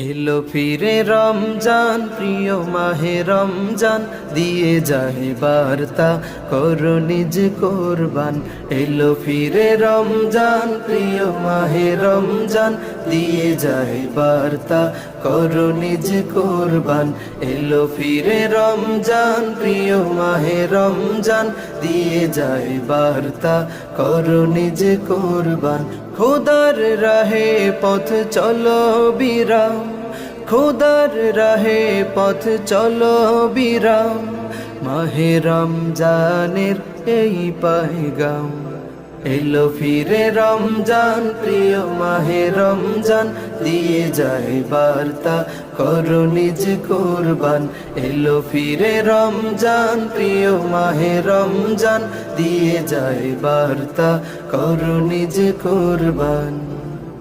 এলো ফিরে রমজান, প্রিয় মাহে রমজান, দিয়ে যায় বার্তা, করো নিজ কোরবান। এলো ফিরে রমজান, প্রিয় মাহে রমজান দিয়ে যায় বার্তা, করো নিজ কোরবান। এলো ফিরে রমজান, প্রিয় মাহে রমজান। দিয়ে যায় বার্তা, করো নিজ কোরবান। খোদার রাহে পথ চলো বিরাম। খোদার রাহে পথ চলো বিরাম। মাহে রমজানের এই পায়গাম। এলো ফিরে রমজান, প্রিয় মাহে রমজান, দিয়ে যায় বার্তা, করো নিজ কোরবান। এলো ফিরে রমজান, প্রিয় মাহে রমজান, দিয়ে যায় বার্তা, করো নিজ কোরবান।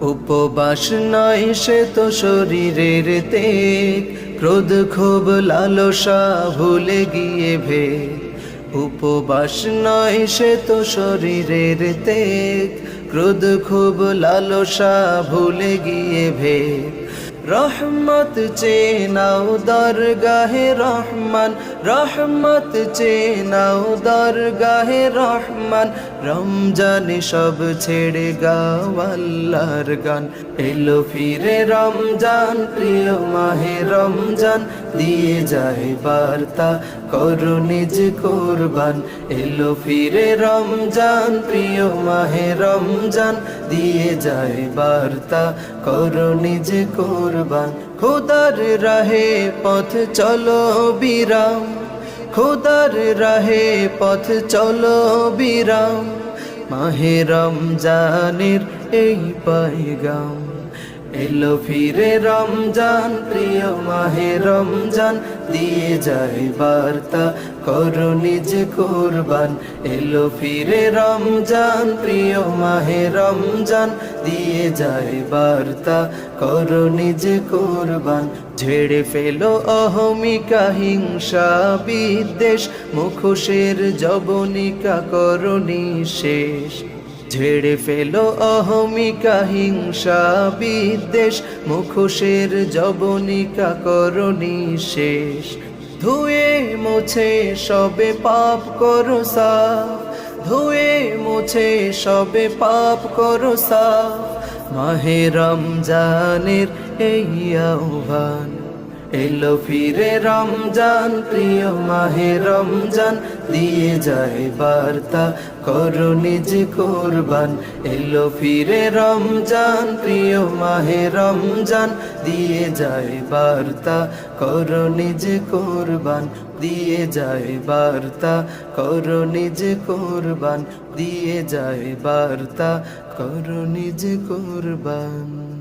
উপবাস নয় সে তো শরীরের তেক ক্রোধ ক্ষোভ লালসা ভুলে গিয়ে ভে উপবাস নয় সে তো শরীরের তেক ক্রোধ খুব লালসা ভুলে গিয়ে ভে রহমত চেনাও দরগাহে রহমান, রহমত চেনাও দরগাহে রহমান। রমজানে সব ছেড়ে গাও আল্লাহর গান। এলো ফিরে রমজান, প্রিয় মাহে রমজান। দিয়ে যায় বার্তা, করো নিজ কোরবান। এলো ফিরে রমজান, প্রিয় মাহে রমজান। দিয়ে যায় বার্তা, করো নিজ কোরবান। খোদার রাহে পথ চলো বিরাম। খোদার রাহে পথ চলো বিরাম। মাহে রমজানের এই পাইগাম এলো ফিরে রমজান, প্রিয় মাহে রমজান, দিয়ে যায় বার্তা, করো নিজ কোরবান। এলো ফিরে রমজান, প্রিয় মাহে রমজান, দিয়ে যায় বার্তা, করো নিজ কোরবান। ঝেড়ে ফেলো অহমিকা হিংসা বিদ্বেষ, মুখোশের জবনিকা করণী শেষ ঝেড়ে ফেলো অহমিকা হিংসা বিদ্বেষ, মুখোশের জবনিকা করণী শেষ। ধুয়ে মুছে সবে পাপ করো ধুয়ে মুছে সবে পাপ করো সাফ। মাহে এই আহ্বান এলো ফিরে রমজান, প্রিয় মাহে রমজান, দিয়ে যায় বার্তা, করো নিজ কোরবান। এলো ফিরে রমজান, প্রিয় মাহে রমজান, দিয়ে যায় বার্তা, করো নিজ কোরবান। দিয়ে যায় বার্তা, করো নিজ কোরবান। দিয়ে যায় বার্তা, করো নিজ কোরবান।